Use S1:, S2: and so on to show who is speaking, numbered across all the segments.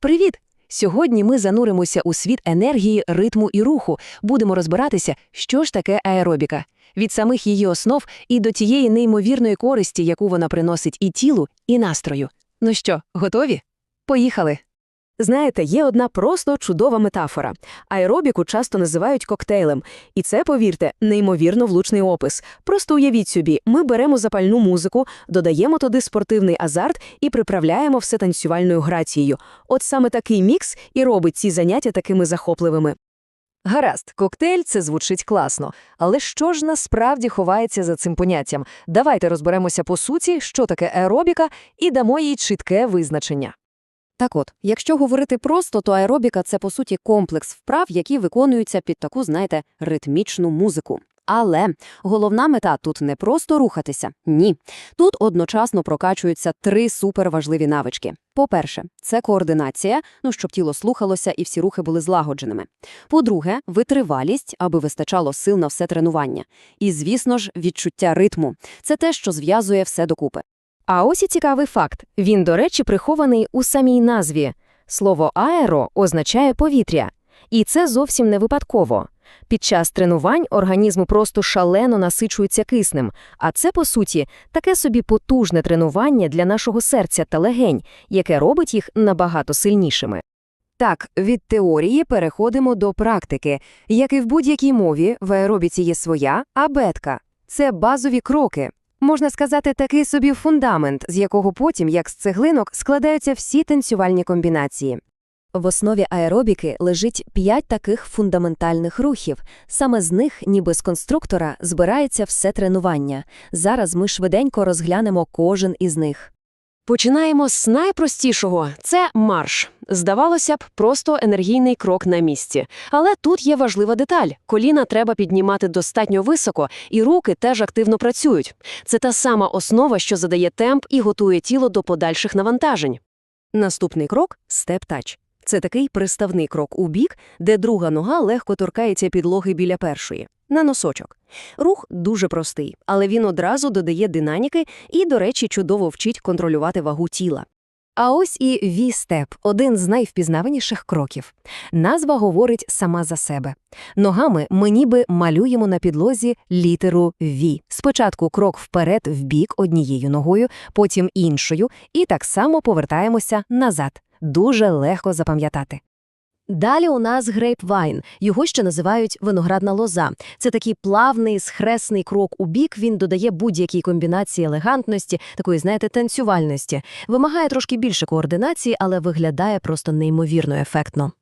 S1: Привіт! Сьогодні ми зануримося у світ енергії, ритму і руху. Будемо розбиратися, що ж таке аеробіка. Від самих її основ і до тієї неймовірної користі, яку вона приносить і тілу, і настрою. Ну що, готові? Поїхали!
S2: Знаєте, є одна просто чудова метафора. Аеробіку часто називають коктейлем. І це, повірте, неймовірно влучний опис. Просто уявіть собі, ми беремо запальну музику, додаємо туди спортивний азарт і приправляємо все танцювальною грацією. От саме такий мікс і робить ці заняття такими захопливими.
S3: Гаразд, коктейль це звучить класно. Але що ж насправді ховається за цим поняттям? Давайте розберемося по суті, що таке аеробіка, і дамо їй чітке визначення.
S4: Так от, якщо говорити просто, то аеробіка – це, по суті, комплекс вправ, які виконуються під таку, знаєте, ритмічну музику. Але головна мета тут не просто рухатися, ні. Тут одночасно прокачуються три суперважливі навички. По-перше, це координація, ну, щоб тіло слухалося і всі рухи були злагодженими. По-друге, витривалість, аби вистачало сил на все тренування. І, звісно ж, відчуття ритму. Це те, що зв'язує все докупи.
S1: А ось і цікавий факт. Він, до речі, прихований у самій назві. Слово аеро означає повітря. І це зовсім не випадково. Під час тренувань організм просто шалено насичується киснем, а це, по суті, таке собі потужне тренування для нашого серця та легень, яке робить їх набагато сильнішими.
S4: Так, від теорії переходимо до практики. Як і в будь-якій мові, в аеробіці є своя абетка. Це базові кроки. Можна сказати, такий собі фундамент, з якого потім, як з цеглинок, складаються всі танцювальні комбінації.
S5: В основі аеробіки лежить п'ять таких фундаментальних рухів. Саме з них, ніби з конструктора, збирається все тренування. Зараз ми швиденько розглянемо кожен із них.
S2: Починаємо з найпростішого – це марш. Здавалося б, просто енергійний крок на місці. Але тут є важлива деталь. Коліна треба піднімати достатньо високо, і руки теж активно працюють. Це та сама основа, що задає темп і готує тіло до подальших навантажень. Наступний крок – степ-тач. Це такий приставний крок у бік, де друга нога легко торкається підлоги біля першої. На носочок. Рух дуже простий, але він одразу додає динаміки і, до речі, чудово вчить контролювати вагу тіла.
S1: А ось і V-степ – один з найвпізнаваніших кроків. Назва говорить сама за себе. Ногами ми ніби малюємо на підлозі літеру V. Спочатку крок вперед в бік однією ногою, потім іншою, і так само повертаємося назад. Дуже легко запам'ятати. Далі у нас грейпвайн. Його ще називають виноградна лоза. Це такий плавний, схресний крок у бік. Він додає будь-якій комбінації елегантності, такої, знаєте, танцювальності. Вимагає трошки більше координації, але виглядає просто неймовірно ефектно.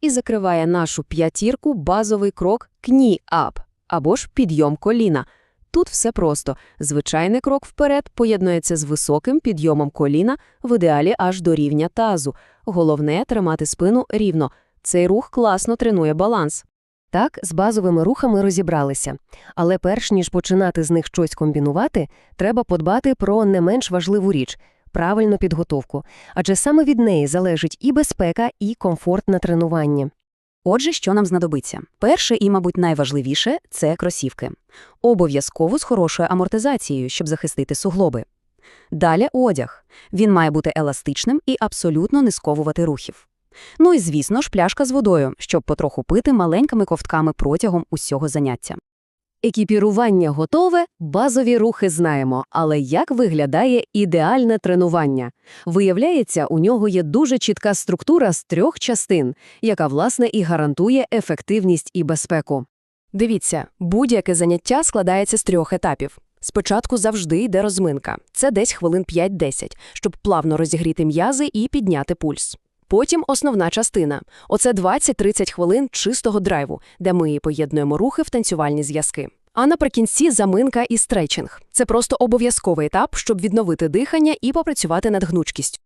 S2: І закриває нашу п'ятірку базовий крок кні-ап або ж підйом коліна. Тут все просто. Звичайний крок вперед поєднується з високим підйомом коліна, в ідеалі аж до рівня тазу. Головне – тримати спину рівно. Цей рух класно тренує баланс.
S1: Так, з базовими рухами розібралися. Але перш ніж починати з них щось комбінувати, треба подбати про не менш важливу річ – правильну підготовку. Адже саме від неї залежить і безпека, і комфорт на тренуванні.
S4: Отже, що нам знадобиться? Перше і, мабуть, найважливіше – це кросівки. Обов'язково з хорошою амортизацією, щоб захистити суглоби. Далі одяг. Він має бути еластичним і абсолютно не сковувати рухів. Ну і, звісно ж, пляшка з водою, щоб потроху пити маленькими ковтками протягом усього заняття.
S2: Екіпірування готове, базові рухи знаємо, але як виглядає ідеальне тренування? Виявляється, у нього є дуже чітка структура з трьох частин, яка, власне, і гарантує ефективність і безпеку. Дивіться, будь-яке заняття складається з трьох етапів. Спочатку завжди йде розминка. Це десь хвилин 5-10, щоб плавно розігріти м'язи і підняти пульс. Потім основна частина. Оце 20-30 хвилин чистого драйву, де ми поєднуємо рухи в танцювальні зв'язки. А наприкінці заминка і стретчинг. Це просто обов'язковий етап, щоб відновити дихання і попрацювати над гнучкістю.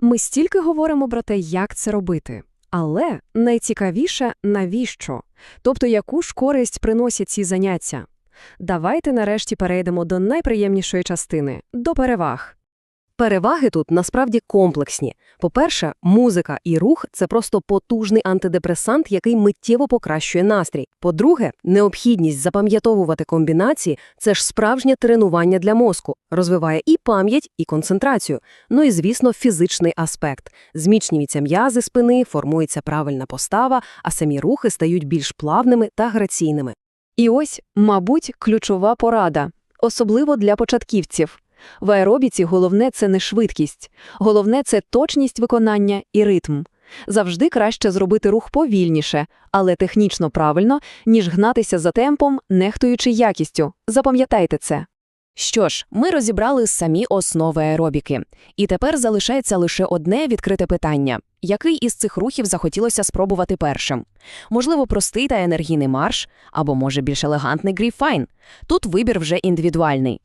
S2: Ми стільки говоримо про те, як це робити. Але найцікавіше – навіщо? Тобто, яку ж користь приносять ці заняття? Давайте нарешті перейдемо до найприємнішої частини – до переваг. Переваги тут насправді комплексні. По-перше, музика і рух – це просто потужний антидепресант, який миттєво покращує настрій. По-друге, необхідність запам'ятовувати комбінації – це ж справжнє тренування для мозку, розвиває і пам'ять, і концентрацію. Ну і, звісно, фізичний аспект. Зміцнюються м'язи спини, формується правильна постава, а самі рухи стають більш плавними та граційними.
S3: І ось, мабуть, ключова порада, особливо для початківців. В аеробіці головне – це не швидкість. Головне – це точність виконання і ритм. Завжди краще зробити рух повільніше, але технічно правильно, ніж гнатися за темпом, нехтуючи якістю. Запам'ятайте це.
S6: Що ж, ми розібрали самі основи аеробіки. І тепер залишається лише одне відкрите питання. Який із цих рухів захотілося спробувати першим? Можливо, простий та енергійний марш, або, може, більш елегантний гріфайн? Тут вибір вже індивідуальний.